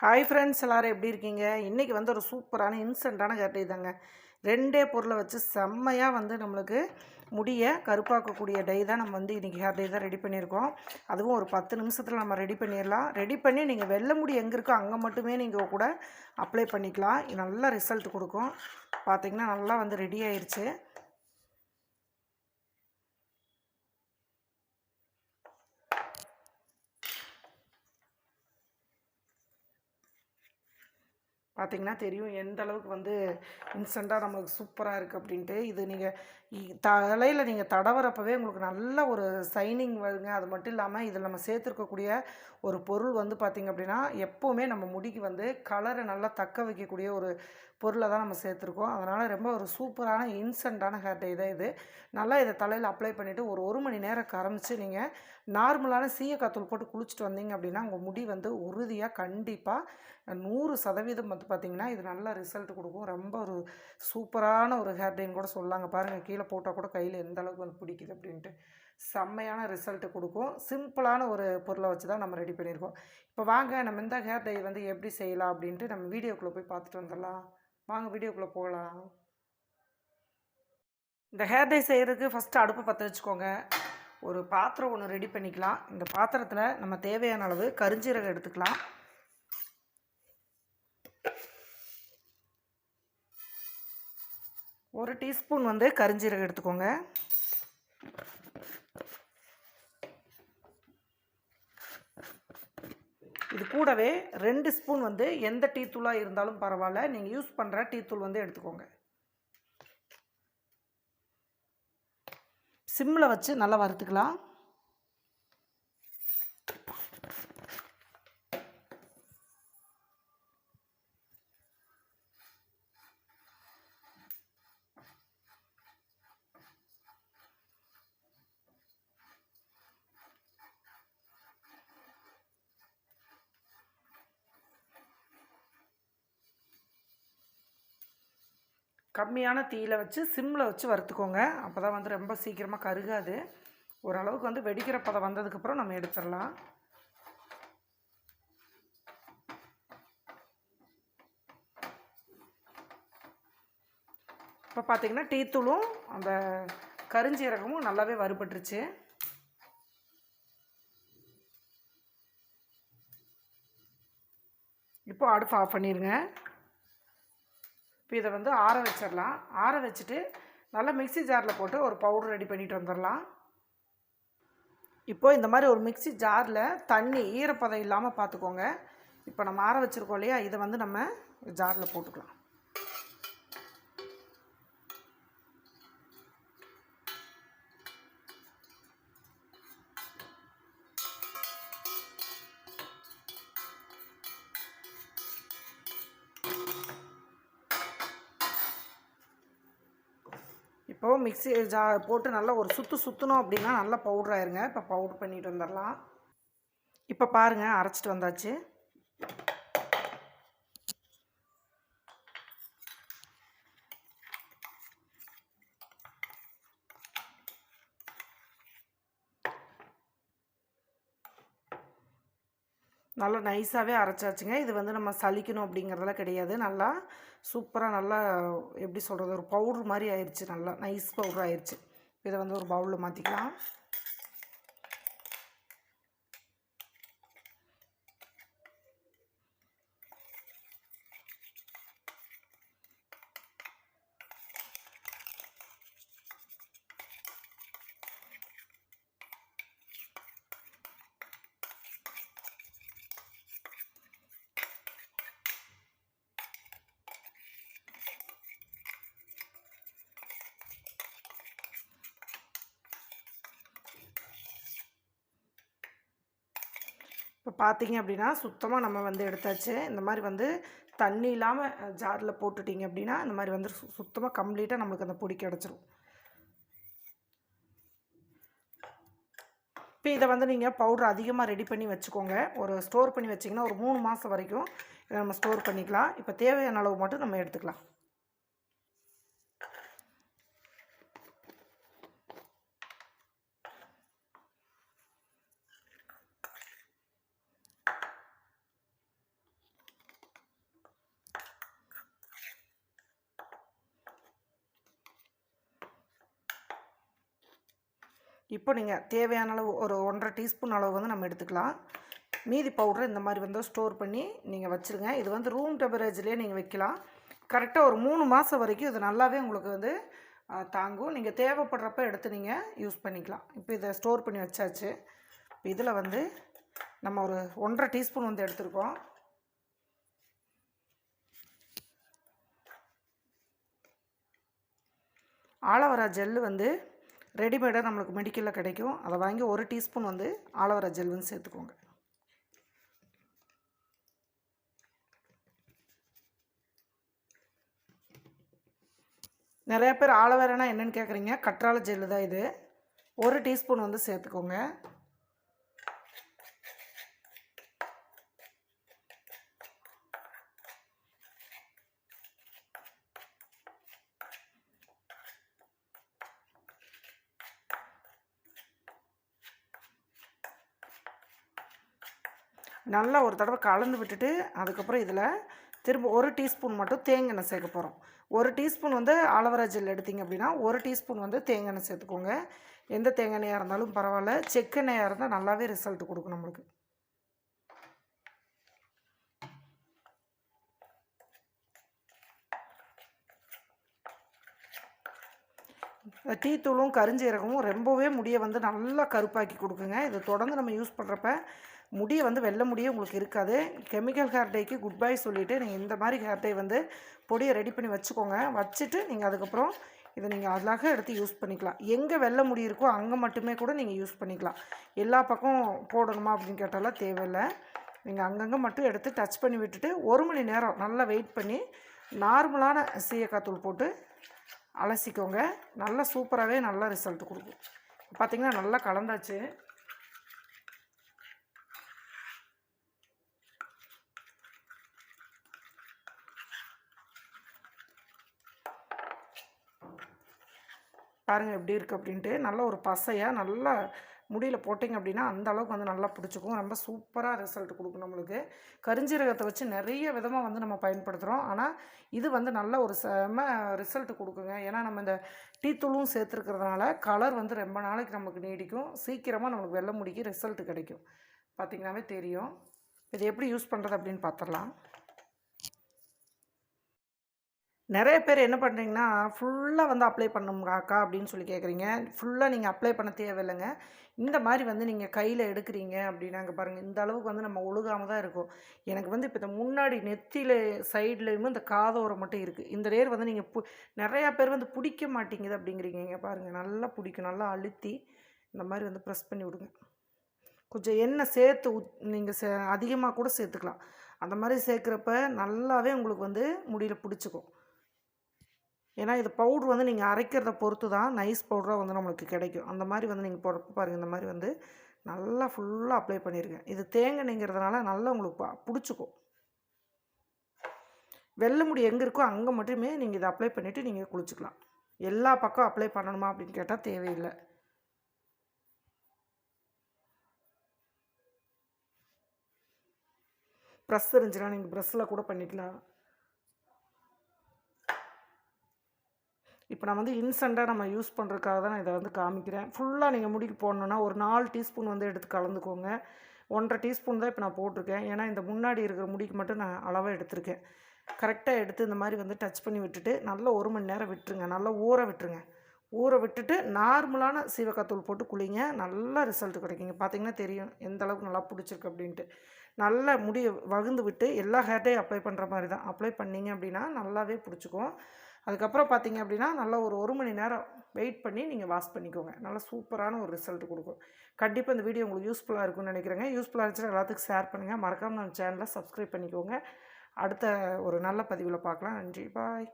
Hi friends எல்லோரும் எப்படி இருக்கீங்க? இன்றைக்கி வந்து ஒரு சூப்பரான இன்ஸ்டண்ட்டான ஹேர் தாங்க. ரெண்டே பொருளை வச்சு செம்மையாக வந்து நம்மளுக்கு முடியை கருப்பாக்கக்கூடிய டை தான் நம்ம வந்து இன்றைக்கி ஹேர் டை தான் ரெடி பண்ணியிருக்கோம். அதுவும் ஒரு பத்து நிமிஷத்தில் நம்ம ரெடி பண்ணிடலாம். ரெடி பண்ணி நீங்கள் வெள்ளை முடி எங்கே இருக்கோ அங்கே மட்டுமே நீங்கள் கூட அப்ளை பண்ணிக்கலாம். நல்லா நல்ல ரிசல்ட் கொடுக்கும். பார்த்தீங்கன்னா நல்லா வந்து ரெடி ஆயிடுச்சு பார்த்தீங்கன்னா தெரியும் எந்த அளவுக்கு வந்து இன்ஸ்டண்ட்டாக நம்மளுக்கு சூப்பராக இருக்குது அப்படின்ட்டு. இது நீங்கள் தலையில் நீங்கள் தடவரப்பவே உங்களுக்கு நல்ல ஒரு சைனிங் வருங்க. அது மட்டும் இல்லாமல் இதில் நம்ம சேர்த்துருக்கக்கூடிய ஒரு பொருள் வந்து பார்த்திங்க அப்படின்னா எப்போவுமே நம்ம முடிக்கு வந்து கலரை நல்லா தக்க வைக்கக்கூடிய ஒரு பொருளை தான் நம்ம சேர்த்துருக்கோம். அதனால் ரொம்ப ஒரு சூப்பரான இன்ஸ்டண்ட்டான ஹேர் டை தான் இது. நல்லா இதை தலையில் அப்ளை பண்ணிவிட்டு ஒரு ஒரு மணி நேரம் கரமிச்சு நீங்கள் நார்மலான சீயக்காத்தூள் போட்டு குளிச்சுட்டு வந்தீங்க அப்படின்னா உங்கள் முடி வந்து உறுதியாக கண்டிப்பாக நூறு சதவீதம் வந்து பார்த்திங்கன்னா இது நல்ல ரிசல்ட் கொடுக்கும். ரொம்ப ஒரு சூப்பரான ஒரு ஹேர் டைன்னு கூட சொல்லாங்க. பாருங்கள் கீழே போட்டால் கூட கையில் எந்த அளவுக்கு வந்து பிடிக்குது அப்படின்ட்டு செம்மையான ரிசல்ட்டு கொடுக்கும். சிம்பிளான ஒரு பொருளை வச்சு தான் நம்ம ரெடி பண்ணியிருக்கோம். இப்போ வாங்க நம்ம இந்த ஹேர் டை வந்து எப்படி செய்யலாம் அப்படின்ட்டு நம்ம வீடியோக்குள்ளே போய் பார்த்துட்டு வந்துடலாம். வாங்க வீடியோக்குள்ளே போகலாம். இந்த ஹேர் டை செய்கிறதுக்கு ஃபஸ்ட்டு அடுப்பு பற்ற வச்சுக்கோங்க. ஒரு பாத்திரம் ஒன்று ரெடி பண்ணிக்கலாம். இந்த பாத்திரத்தில் நம்ம தேவையான அளவு கருஞ்சீரகம் எடுத்துக்கலாம். ஒரு டீஸ்பூன் வந்து கருஞ்சீரகம் எடுத்துக்கோங்க இது கூடவே ரெண்டு ஸ்பூன் வந்து எந்த டீ தூளாக இருந்தாலும் பரவாயில்ல. நீங்கள் யூஸ் பண்ணுற டீ தூள் வந்து எடுத்துக்கோங்க. சிம்மில் வச்சு நல்லா வறுத்துக்கலாம். கம்மியான தீயில் வச்சு சிம்மில் வச்சு வறுத்துக்கோங்க. அப்போ தான் வந்து ரொம்ப சீக்கிரமாக கருகாது. ஓரளவுக்கு வந்து வெடிக்கிற பதம் வந்ததுக்கப்புறம் நம்ம எடுத்துடலாம். இப்போ பார்த்திங்கன்னா டீத்தூளும் அந்த கருஞ்சீரகமும் நல்லாவே வறுபட்டுருச்சு. இப்போ அடுப்பு ஆஃப் பண்ணிடுங்க. இப்போ இதை வந்து ஆற வச்சிடலாம். ஆற வச்சுட்டு நல்லா மிக்சி ஜாரில் போட்டு ஒரு பவுடர் ரெடி பண்ணிட்டு வந்துடலாம். இப்போது இந்த மாதிரி ஒரு மிக்சி ஜாரில் தண்ணி ஈரப்பதம் இல்லாமல் பார்த்துக்கோங்க. இப்போ நம்ம ஆற வச்சுருக்கோம் இல்லையா? இதை வந்து நம்ம ஜாரில் போட்டுக்கலாம். இப்போது மிக்ஸி ஜா போட்டு நல்லா ஒரு சுற்று சுற்றணும் அப்படின்னா நல்லா பவுட்ரு ஆயிருங்க இப்போ பவுட்ரு பண்ணிட்டு வந்துடலாம். இப்போ பாருங்கள் அரைச்சிட்டு வந்தாச்சு. நல்லா நைஸாகவே அரைச்சாச்சுங்க. இது வந்து நம்ம சலிக்கணும் அப்படிங்கிறதெல்லாம் கிடையாது. நல்லா சூப்பராக நல்லா எப்படி சொல்கிறது ஒரு பவுட்ரு மாதிரி ஆயிடுச்சு நல்லா நைஸ் பவுட்ரு ஆயிடுச்சு இதை வந்து ஒரு பவுலில் மாற்றிக்கலாம் பார்த்தீங்க அப்படின்னா சுத்தமாக நம்ம வந்து எடுத்தாச்சு. இந்த மாதிரி வந்து தண்ணி இல்லாமல் ஜாரில் போட்டுட்டிங்க அப்படின்னா இந்த மாதிரி வந்து சு சுத்தமாக கம்ப்ளீட்டாக நம்மளுக்கு அந்த பொடி கிடச்சிரும். இப்போ இதை வந்து நீங்கள் பவுடர் அதிகமாக ரெடி பண்ணி வச்சுக்கோங்க. ஒரு ஸ்டோர் பண்ணி வச்சிங்கன்னா ஒரு மூணு மாதம் வரைக்கும் இதை நம்ம ஸ்டோர் பண்ணிக்கலாம். இப்போ தேவையான அளவு மட்டும் நம்ம எடுத்துக்கலாம். இப்போ நீங்கள் தேவையான அளவு ஒரு ஒன்றரை டீஸ்பூன் அளவு வந்து நம்ம எடுத்துக்கலாம். மீதி பவுடர் இந்த மாதிரி வந்து ஸ்டோர் பண்ணி நீங்கள் வச்சுருங்க. இது வந்து ரூம் டெம்பரேச்சர்லேயே நீங்கள் வைக்கலாம். கரெக்டாக ஒரு மூணு மாதம் வரைக்கும் இது நல்லாவே உங்களுக்கு வந்து தாங்கும். நீங்கள் தேவைப்படுறப்ப எடுத்து நீங்கள் யூஸ் பண்ணிக்கலாம். இப்போ இதை ஸ்டோர் பண்ணி வச்சாச்சு. இப்போ இதில் வந்து நம்ம ஒரு ஒன்றரை டீஸ்பூன் வந்து எடுத்துருக்கோம். ஆலவரா ஜெல்லு வந்து ரெடிமேடாக நம்மளுக்கு மெடிக்கலில் கிடைக்கும். அதை வாங்கி ஒரு டீஸ்பூன் வந்து ஆலோவரா ஜெல் வந்து சேர்த்துக்கோங்க. நிறைய பேர் ஆலோவேரானா என்னென்னு கேட்குறீங்க கற்றாழை ஜெல்லு தான் இது. ஒரு டீஸ்பூன் வந்து சேர்த்துக்கோங்க. நல்லா ஒரு தடவை கலந்து விட்டுட்டு அதுக்கப்புறம் இதில் திரும்ப ஒரு டீஸ்பூன் மட்டும் தேங்காய் எண்ணெய் சேர்க்க போகிறோம். ஒரு டீஸ்பூன் வந்து ஆலவரா ஜெல் எடுத்திங்க அப்படின்னா ஒரு டீஸ்பூன் வந்து தேங்காய் எண்ணெய் சேர்த்துக்கோங்க. எந்த தேங்காய் எண்ணெயாக இருந்தாலும் பரவாயில்ல. செக்கெண்ணெயாக இருந்தால் நல்லாவே ரிசல்ட் கொடுக்கும் நம்மளுக்கு. டீ தூளும் கருஞ்சீரகமும் ரொம்பவே முடியை வந்து நல்லா கருப்பாக்கி கொடுக்குங்க. இதை தொடர்ந்து நம்ம யூஸ் பண்ணுறப்ப முடியை வந்து வெள்ளை முடியும் உங்களுக்கு இருக்காது. கெமிக்கல் ஹேர் டேக்கு குட் பை சொல்லிவிட்டு நீங்கள் இந்த மாதிரி ஹேர் டே வந்து பொடியை ரெடி பண்ணி வச்சுக்கோங்க. வச்சுட்டு நீங்கள் அதுக்கப்புறம் இதை நீங்கள் அழகாக எடுத்து யூஸ் பண்ணிக்கலாம். எங்கே வெள்ளை முடி இருக்கோ அங்கே மட்டுமே கூட நீங்கள் யூஸ் பண்ணிக்கலாம். எல்லா பக்கம் போடணுமா அப்படின்னு கேட்டாலாம் தேவையில்லை. நீங்கள் அங்கங்கே மட்டும் எடுத்து டச் பண்ணி விட்டுட்டு ஒரு மணி நேரம் நல்லா வெயிட் பண்ணி நார்மலான சீயக்காய் தூள் போட்டு அலசிக்கோங்க. நல்லா சூப்பராகவே நல்லா ரிசல்ட் கொடுக்கும். பார்த்தீங்கன்னா நல்லா கலந்தாச்சு. பாருங்கள் எப்படி இருக்குது அப்படின்ட்டு. நல்ல ஒரு பசையாக நல்லா முடியில் போட்டிங்க அப்படின்னா அந்த அளவுக்கு வந்து நல்லா பிடிச்சிக்கும். ரொம்ப சூப்பராக ரிசல்ட் கொடுக்கும் நம்மளுக்கு. கரிஞ்சீரகத்தை வச்சு நிறைய விதமாக வந்து நம்ம பயன்படுத்துகிறோம் ஆனால் இது வந்து நல்ல ஒரு செம ரிசல்ட் கொடுக்குங்க. ஏன்னா நம்ம இந்த டீத்தூளும் சேர்த்துருக்கிறதுனால கலர் வந்து ரொம்ப நாளைக்கு நமக்கு நீடிக்கும். சீக்கிரமாக நம்மளுக்கு வெள்ளை முடிக்கு ரிசல்ட் கிடைக்கும். பார்த்திங்கனாவே தெரியும். இது எப்படி யூஸ் பண்ணுறது அப்படின்னு பார்த்துடலாம் நிறைய பேர் என்ன பண்ணுறீங்கன்னா ஃபுல்லாக வந்து அப்ளை பண்ணுங்காக்கா அப்படின்னு சொல்லி கேட்குறீங்க. ஃபுல்லாக நீங்கள் அப்ளை பண்ண தேவையில்லைங்க. இந்த மாதிரி வந்து நீங்கள் கையில் எடுக்கிறீங்க அப்படின்னாங்க பாருங்கள் இந்த அளவுக்கு வந்து நம்ம ஒழுகாமல் தான் இருக்கும். எனக்கு வந்து இப்போ இந்த முன்னாடி நெத்தியில் சைட்லேயுமே இந்த காதோரம் மட்டும் இருக்குது இந்த நேர் வந்து நீங்கள் பு நிறையா பேர் வந்து பிடிக்க மாட்டேங்குது அப்படிங்கிறீங்க. பாருங்கள் நல்லா பிடிக்கும். நல்லா அழுத்தி இந்த மாதிரி வந்து ப்ரெஸ் பண்ணி விடுங்க. கொஞ்சம் எண்ணெய் சேர்த்து உத் நீங்கள் சே அதிகமாக கூட சேர்த்துக்கலாம். அந்த மாதிரி சேர்க்குறப்ப நல்லாவே உங்களுக்கு வந்து முடியில் பிடிச்சிக்கும். ஏன்னா இது பவுட்ரு வந்து நீங்கள் அரைக்கிறத பொறுத்து தான் நைஸ் பவுடராக வந்து நம்மளுக்கு கிடைக்கும். அந்த மாதிரி வந்து நீங்கள் போடுறப்ப பாருங்கள் இந்த மாதிரி வந்து நல்லா ஃபுல்லாக அப்ளை பண்ணியிருக்கேன் இது தேங்காய்ங்கிறதுனால நல்லா உங்களுக்கு பிடிச்சிக்கும். வெள்ளை முடி எங்கே இருக்கோ அங்கே மட்டுமே நீங்கள் இதை அப்ளை பண்ணிவிட்டு நீங்கள் குளிச்சுக்கலாம். எல்லா பக்கம் அப்ளை பண்ணணுமா அப்படின்னு கேட்டால் தேவையில்லை. ப்ரெஸ் இருந்துச்சுன்னா நீங்கள் ப்ரெஸ்ஸில் கூட பண்ணிக்கலாம். இப்போ நான் வந்து இன்ஸ்டண்ட்டாக நம்ம யூஸ் பண்ணுறதுக்காக தான் நான் இதை வந்து காமிக்கிறேன். ஃபுல்லாக நீங்கள் முடிக்கு போடணுன்னா ஒரு நாலு டீஸ்பூன் வந்து எடுத்து கலந்துக்கோங்க. ஒன்றரை டீஸ்பூன் தான் இப்போ நான் போட்டிருக்கேன். ஏன்னா இந்த முன்னாடி இருக்கிற முடிக்கு மட்டும் நான் அளவாக எடுத்திருக்கேன். கரெக்டாக எடுத்து இந்த மாதிரி வந்து டச் பண்ணி விட்டுட்டு நல்லா ஒரு மணி நேரம் விட்டுருங்க. நல்லா ஊற விட்டுருங்க. ஊற விட்டுட்டு நார்மலான சீவக்காத்தூள் போட்டு குளிங்க. நல்ல ரிசல்ட் கிடைக்குங்க. பார்த்தீங்கன்னா தெரியும் எந்த அளவுக்கு நல்லா பிடிச்சிருக்கு அப்படின்ட்டு. நல்லா முடியை வகுந்து விட்டு எல்லா ஹேர்டையும் அப்ளை பண்ணுற மாதிரி தான். அப்ளை பண்ணீங்க அப்படின்னா நல்லாவே பிடிச்சிக்கும். அதுக்கப்புறம் பார்த்தீங்க அப்படின்னா நல்லா ஒரு ஒரு மணி நேரம் வெயிட் பண்ணி நீங்கள் வாஷ் பண்ணிக்கோங்க. நல்லா சூப்பரான ஒரு ரிசல்ட் கொடுக்கும். கண்டிப்பாக இந்த வீடியோ உங்களுக்கு யூஸ்ஃபுல்லாக இருக்கும்னு நினைக்கிறேங்க. யூஸ்ஃபுல்லாக இருந்துச்சுன்னா எல்லாத்துக்கும் ஷேர் பண்ணுங்கள் மறக்காமல் நம்ம சேனலை சப்ஸ்கிரைப் பண்ணிக்கோங்க. அடுத்த ஒரு நல்ல பதிவில் பார்க்கலாம். நன்றி. பாய்